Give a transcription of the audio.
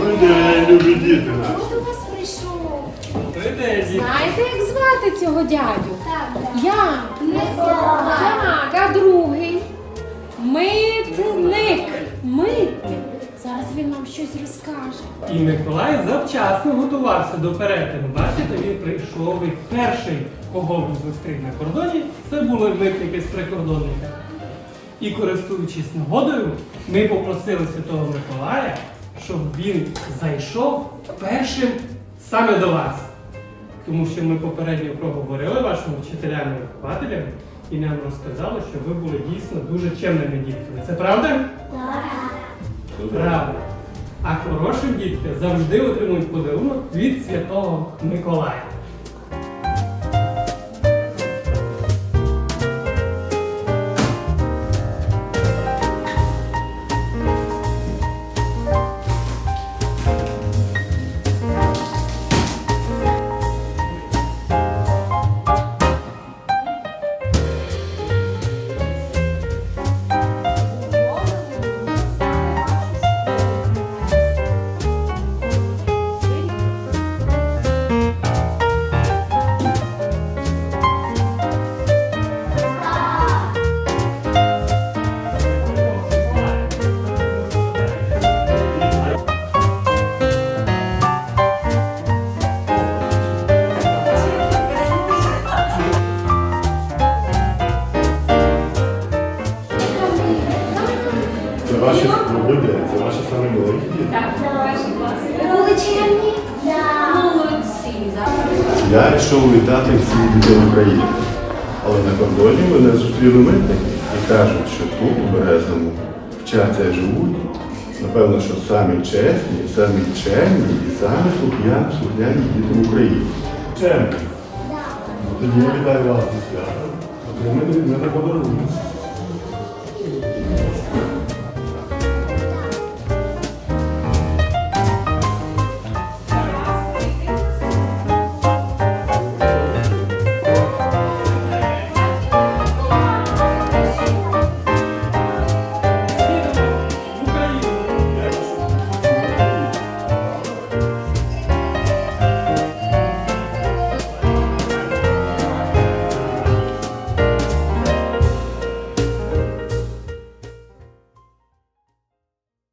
Добрий день, любі діти. Хто до вас прийшов? Добрий день, діти. Знаєте, як звати цього дядю? Так. Я. Так, а другий? Митник. Митник. Зараз він нам щось розкаже. І Миколай завчасно готувався до перетину. Бачите, він прийшов і перший, кого він зустрів на кордоні, це були митники з прикордонника. І користуючись нагодою, ми попросили Святого Миколая, щоб він зайшов першим саме до вас. Тому що ми попередньо проговорили вашим вчителям і вихователям, і нам розказали, що ви були дійсно дуже чемними дітками. Це правда? Правда. А хороші дітки завжди отримують подарунок від Святого Миколая. Ваші добрий це ваші самі маленькі діти. Ви були чемні? Молодці. Я йшов вітати всіх дітей України. Але на кордоні мене зустріли митники і кажуть, що тут, у Березному, вчаться і живуть. Напевно, що самі чесні, самі чемні і самі слухняні, слухняні діти в Україні. Чемні. Ну, Тоді я вітаю вас зі святом. Отримайте від мене подарунок.